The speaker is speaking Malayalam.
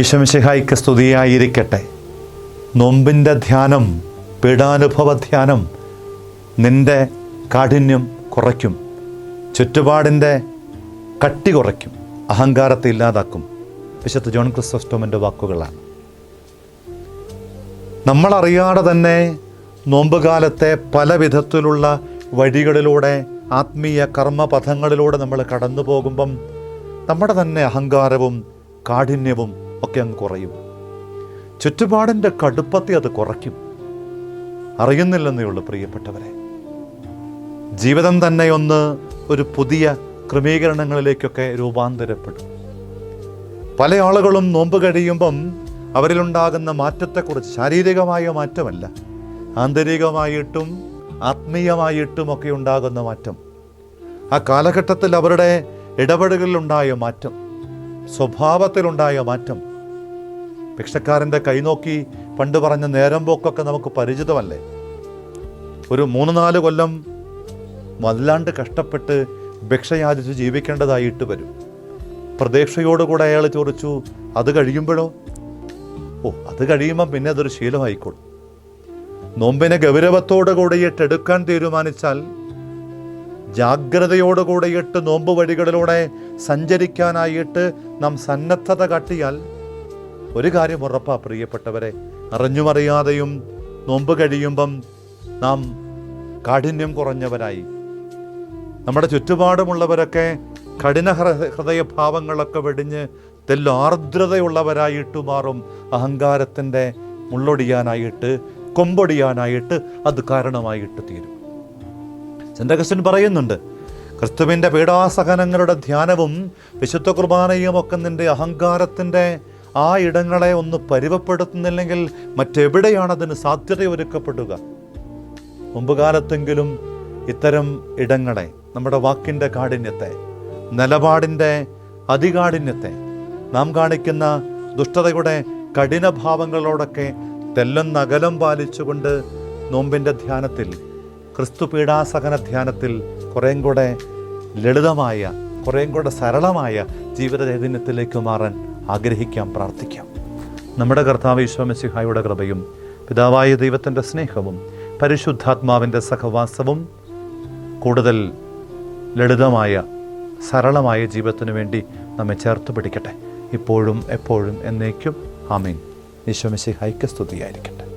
ഈശമിശിഹായിക്ക് സ്തുതിയായിരിക്കട്ടെ നോമ്പിന്റെ ധ്യാനം പീഡാനുഭവ ധ്യാനം നിന്റെ കാഠിന്യം കുറയ്ക്കും. ചുറ്റുപാടിന്റെ കട്ടി കുറയ്ക്കും. അഹങ്കാരത്തെ ഇല്ലാതാക്കും. വിശുദ്ധ ജോൺ ക്രിസ്റ്റോസ്റ്റോമിന്റെ വാക്കുകളാണ്. നമ്മളറിയാതെ തന്നെ നോമ്പുകാലത്തെ പല വിധത്തിലുള്ള വഴികളിലൂടെ ആത്മീയ കർമ്മപഥങ്ങളിലൂടെ നമ്മൾ കടന്നു പോകുമ്പം നമ്മുടെ തന്നെ അഹങ്കാരവും കാഠിന്യവും ഒക്കെ അങ്ങ് കുറയും. ചുറ്റുപാടിന്റെ കടുപ്പത്തെ അത് കുറയ്ക്കും. അറിയുന്നില്ലെന്നേ ഉള്ളൂ പ്രിയപ്പെട്ടവരെ. ജീവിതം തന്നെ ഒന്ന് ഒരു പുതിയ ക്രമീകരണങ്ങളിലേക്കൊക്കെ രൂപാന്തരപ്പെടും. പല ആളുകളും നോമ്പ് കഴിയുമ്പം അവരിലുണ്ടാകുന്ന മാറ്റത്തെക്കുറിച്ച് ശാരീരികമായ മാറ്റമല്ല ആന്തരികമായിട്ടും ആത്മീയമായിട്ടും ഒക്കെ ഉണ്ടാകുന്ന മാറ്റം ആ കാലഘട്ടത്തിൽ അവരുടെ ഇടപെടലുണ്ടായ മാറ്റം സ്വഭാവത്തിലുണ്ടായ മാറ്റം ഭിക്ഷക്കാരന്റെ കൈനോക്കി പണ്ട് പറഞ്ഞ നേരം പോക്കൊക്കെ നമുക്ക് പരിചിതമല്ലേ? ഒരു മൂന്ന് നാല് കൊല്ലം വല്ലാണ്ട് കഷ്ടപ്പെട്ട് ഭിക്ഷയാചിച്ച് ജീവിക്കേണ്ടതായിട്ട് വരും. പ്രതീക്ഷയോടുകൂടെ അയാൾ ചോദിച്ചു അത് കഴിയുമ്പോഴോ? ഓ അത് കഴിയുമ്പം പിന്നെ അതൊരു ശീലമായിക്കോളും. നോമ്പിനെ ഗൗരവത്തോടു കൂടിയിട്ട് എടുക്കാൻ തീരുമാനിച്ചാൽ ജാഗ്രതയോടു കൂടിയിട്ട് നോമ്പ് വഴികളിലൂടെ സഞ്ചരിക്കാനായിട്ട് നാം സന്നദ്ധത കാട്ടിയാൽ ഒരു കാര്യം ഉറപ്പാ പ്രിയപ്പെട്ടവരെ. അറിഞ്ഞുമറിയാതെയും നോമ്പ് കഴിയുമ്പം നാം കാഠിന്യം കുറഞ്ഞവരായി. നമ്മുടെ ചുറ്റുപാടുമുള്ളവരൊക്കെ കഠിന ഹൃദയഭാവങ്ങളൊക്കെ വെടിഞ്ഞ് തെല്ലാർദ്രതയുള്ളവരായിട്ട് മാറും. അഹങ്കാരത്തിന്റെ മുള്ളൊടിയാനായിട്ട് കൊമ്പൊടിയാനായിട്ട് അത് കാരണമായിട്ട് തീരും. ചന്ദ്രകൃഷ്ണൻ പറയുന്നുണ്ട് ക്രിസ്തുവിന്റെ പീഡാസഹനങ്ങളുടെ ധ്യാനവും വിശുദ്ധ കുർബാനയും ഒക്കെ നിന്റെ അഹങ്കാരത്തിന്റെ ആ ഇടങ്ങളെ ഒന്ന് പരിവപ്പെടുത്തുന്നില്ലെങ്കിൽ മറ്റെവിടെയാണ് അതിന് സാധ്യത ഒരുക്കപ്പെടുക മുമ്പുകാലത്തെങ്കിലും ഇത്തരം ഇടങ്ങളെ നമ്മുടെ വാക്കിന്റെ കാഠിന്യത്തെ നിലപാടിന്റെ അതികാഠിന്യത്തെ നാം കാണിക്കുന്ന ദുഷ്ടതയുടെ കഠിനഭാവങ്ങളോടൊക്കെ നഗലം പാലിച്ചുകൊണ്ട് നോമ്പിന്റെ ധ്യാനത്തിൽ ക്രിസ്തു പീഡാസഹന ധ്യാനത്തിൽ കുറേം കൂടെ ലളിതമായ കുറേം കൂടെ സരളമായ ജീവിത ചൈതന്യത്തിലേക്ക് മാറാൻ ആഗ്രഹിക്കാം പ്രാർത്ഥിക്കാം. നമ്മുടെ കർത്താവ് ഈശോമസിഹായുടെ കൃപയും പിതാവായ ദൈവത്തിന്റെ സ്നേഹവും പരിശുദ്ധാത്മാവിന്റെ സഹവാസവും കൂടുതൽ ലളിതമായ സരളമായ ജീവിതത്തിനു വേണ്ടി നമ്മെ ചേർത്ത് പിടിക്കട്ടെ. ഇപ്പോഴും എപ്പോഴും എന്നേക്കും. ആമീൻ. ഈശോമസിഹായ്ക്ക് സ്തുതിയായിരിക്കട്ടെ.